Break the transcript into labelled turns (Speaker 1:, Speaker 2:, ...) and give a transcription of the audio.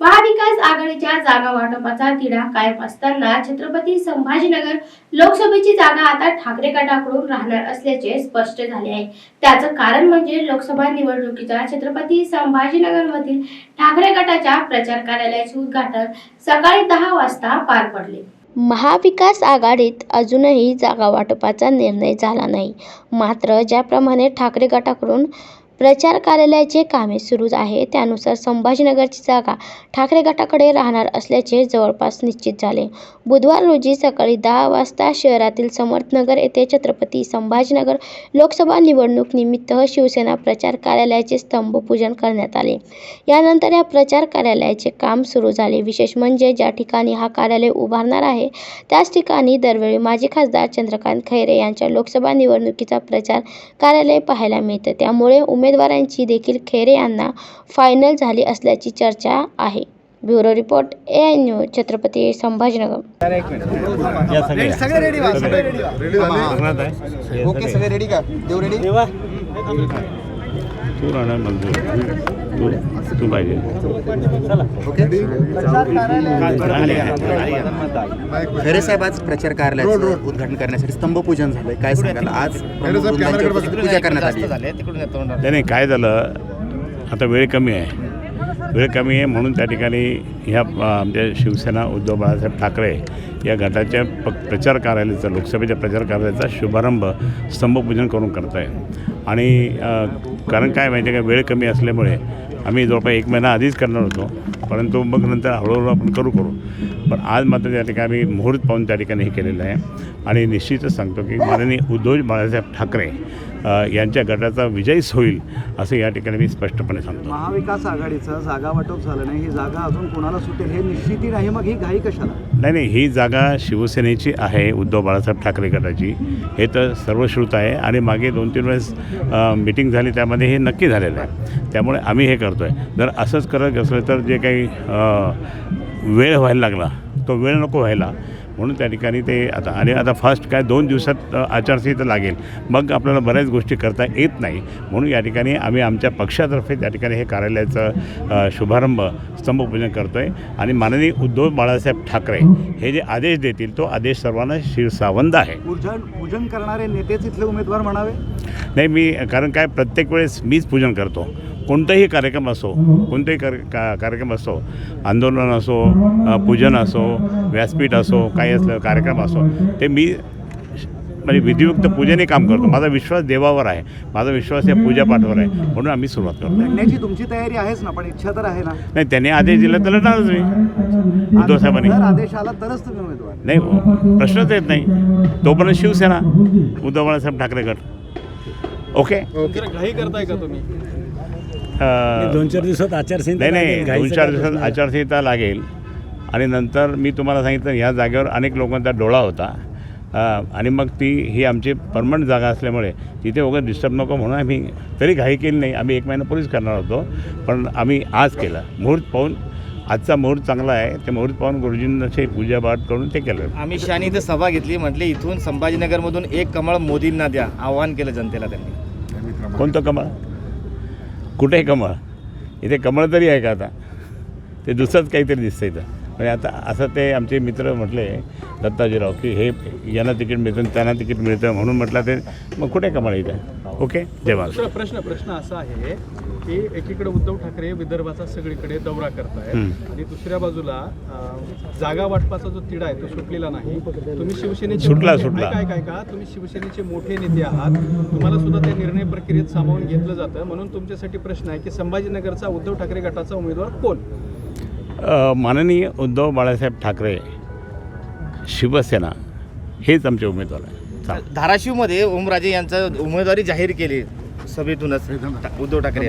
Speaker 1: महाविकास आघाडीच्या जागा वाटपाचा तिढा कायम असताना छत्रपती संभाजीनगर लोकसभेची जागा आता ठाकरे गटाकडून राहणार असल्याचे स्पष्ट झाले आहे. त्याचं कारण म्हणजे लोकसभा निवडणुकीचा छत्रपती संभाजीनगर मधील ठाकरे गटाच्या प्रचार कार्यालयाचे उद्घाटन सकाळी दहा वाजता पार पडले. महाविकास आघाडीत अजूनही जागा वाटपाचा निर्णय झाला नाही. मात्र ज्याप्रमाणे ठाकरे गटाकडून प्रचार कार्यालयाचे कामे सुरू आहे. त्यानुसार संभाजीनगरची जागा ठाकरे गटाकडे राहणार असल्याचे जवळपास निश्चित झाले. बुधवार रोजी सकाळी दहा वाजता शहरातील समर्थनगर येथे छत्रपती संभाजीनगर लोकसभा निवडणूक निमित्त शिवसेना प्रचार कार्यालयाचे स्तंभपूजन करण्यात आले. यानंतर या प्रचार कार्यालयाचे काम सुरू झाले. विशेष म्हणजे ज्या ठिकाणी हा कार्यालय उभारणार आहे त्याच ठिकाणी दरवेळी माजी खासदार चंद्रकांत खैरे यांच्या लोकसभा निवडणुकीचा प्रचार कार्यालय पाहायला मिळतं. त्यामुळे उमेदवारांची देखील खैरे यांना फायनल झाली असल्याची चर्चा आहे. Bureau report A I News Chhatrapati Sambhajinagar.
Speaker 2: या सगळे
Speaker 3: सगळे रेडी व्हा सगळे रेडी व्हा.
Speaker 4: रेडी झाले
Speaker 2: लग्नात आहे.
Speaker 3: ओके सगळे. रेडी का? देव रेडी
Speaker 2: तू राहणार मंजूर तू तू पाहिजे
Speaker 3: खरे साहेब आज प्रचार कार्यालयाचं उद्घाटन करण्यासाठी स्तंभपूजन झालंय. काय सांगाल? आज. पूजा करण्यात आली.
Speaker 2: नाही काय झालं? आता वेळ कमी आहे. वेळ कमी आहे म्हणून त्या ठिकाणी ह्या आमच्या शिवसेना उद्धव बाळासाहेब ठाकरे या गटाच्या प प्रचार कार्यालयाचा लोकसभेच्या प्रचार कार्यालयाचा शुभारंभ स्तंभपूजन करून करत आहे आणि कारण काय माहिती आहे का वेळ कमी असल्यामुळे आम्ही जवळपास एक महिना आधीच करणार होतो परंतु मग नंतर हळूहळू आपण करू करू. पण आज मात्र त्या ठिकाणी मुहूर्त पाहून त्या ठिकाणी हे केलेलं आहे. आणि निश्चितच सांगतो की माननीय उद्धव बाळासाहेब ठाकरे यांच्या गटाचा विजयच होईल असं या ठिकाणी मी स्पष्टपणे सांगतो.
Speaker 5: महाविकास आघाडीचं जागा वाटप झालं नाही ही जागा अजून कोणाला सुटेल हे निश्चिती नाही. मग ही घाई कशाला?
Speaker 2: नाही नाही ही जागा शिवसेनेची आहे उद्धव बाळासाहेब ठाकरे गटाची. हे तर सर्वश्रुत आहे आणि मागे दोन तीन वेळेस मिटिंग झाली त्यामध्ये हे नक्की झालेलं आहे. त्यामुळे आम्ही हे करतो आहे जर असंच करत असलं तर जे काही वेळ व्हायला लागला तो वेळ नको व्हायला. म्हणून त्या ठिकाणी ते आता आणि आता फर्स्ट काय दोन दिवसात आचारसंहिता लागेल. मग आपल्याला बऱ्याच गोष्टी करता येत नाही. म्हणून या ठिकाणी आम्ही आमच्या पक्षातर्फे त्या ठिकाणी हे कार्यालयाचं शुभारंभ स्तंभपूजन करतो आहे आणि माननीय उद्धव बाळासाहेब ठाकरे हे जे आदेश देतील तो आदेश सर्वांना शिरसावंद आहे.
Speaker 5: पूजन पूजन करणारे नेतेच इथले उमेदवार म्हणावे?
Speaker 2: नाही मी कारण काय प्रत्येक वेळेस मीच पूजन करतो. कोणताही कार्यक्रम असो कोणताही कार्य का कार्यक्रम असो आंदोलन असो पूजन असो व्यासपीठ असो काही असलं कार्यक्रम असो ते मी म्हणजे विधियुक्त पूजेने काम करतो. माझा विश्वास देवावर आहे. माझा विश्वास या पूजापाठावर आहे. म्हणून आम्ही सुरुवात करतो
Speaker 5: लढण्याची तुमची तयारी आहेच ना पण इच्छा तर आहे ना?
Speaker 2: नाही त्यांनी आदेश दिला तर लढणारच मी. उद्धव साहेबांनी.
Speaker 5: आदेश आला तरच तुम्ही उमेदवार.
Speaker 2: नाही प्रश्नच येत नाही. तोपर्यंत शिवसेना उद्धव बाळासाहेब ठाकरे गट ओके.
Speaker 6: घाई करताय का तुम्ही?
Speaker 7: दोन चार दिवसात आचारसंहिता
Speaker 2: नाही नाही दोन चार दिवसात? आचारसंहिता लागेल. आणि नंतर मी तुम्हाला सांगितलं ह्या जागेवर अनेक लोकांचा डोळा होता. आणि मग ती ही आमची परमनंट जागा असल्यामुळे तिथे वगैरे डिस्टर्ब नको म्हणून आम्ही तरी घाई केली नाही. आम्ही एक महिन्यापूर्वीच करणार होतो पण आम्ही आज केलं. मुहूर्त पाहून आजचा मुहूर्त चांगला आहे. ते मुहूर्त पाहून गुरुजींची पूजापाठ करून ते केलं.
Speaker 8: अमित शहानी इथं सभा घेतली म्हटले इथून संभाजीनगरमधून एक कमळ मोदींना द्या. आव्हान केलं जनतेला त्यांनी.
Speaker 2: कोणतं कमळ? कुठे कमळ? इथे कमळ तरी आहे का आता? ते दुसरंच काहीतरी दिसतं इथं. म्हणजे आता असं ते आमचे मित्र म्हटले दत्ताजीराव की हे यांना तिकीट मिळतं त्यांना तिकीट मिळतं म्हणून म्हटलं ते मग कुठे कमळ इथं? ओके? जय
Speaker 6: प्र- प्रश्न प्रश्न असा आहे की एकीकडे उद्धव ठाकरे विदर्भाचा सगळीकडे दौरा करतायत
Speaker 2: हम्म.
Speaker 6: आणि दुसऱ्या बाजूला जागा वाटपाचा जो तिढा आहे तो सुटलेला नाही. तुम्ही शिवसेनेचे
Speaker 2: सुटला, सुटला.
Speaker 6: काय काय का तुम्ही शिवसेनेचे मोठे नेते आहात. तुम्हाला सुद्धा त्या निर्णय प्रक्रियेत सामावून घेतलं जातं. म्हणून तुमच्यासाठी प्रश्न आहे की संभाजीनगरचा उद्धव ठाकरे गटाचा उमेदवार कोण?
Speaker 2: माननीय उद्धव बाळासाहेब ठाकरे शिवसेना हेच आमचे उमेदवार आहे.
Speaker 8: धाराशिवमध्ये ओमराजे यांचं उमेदवारी जाहीर केली सभेतूनच उद्धव ठाकरे.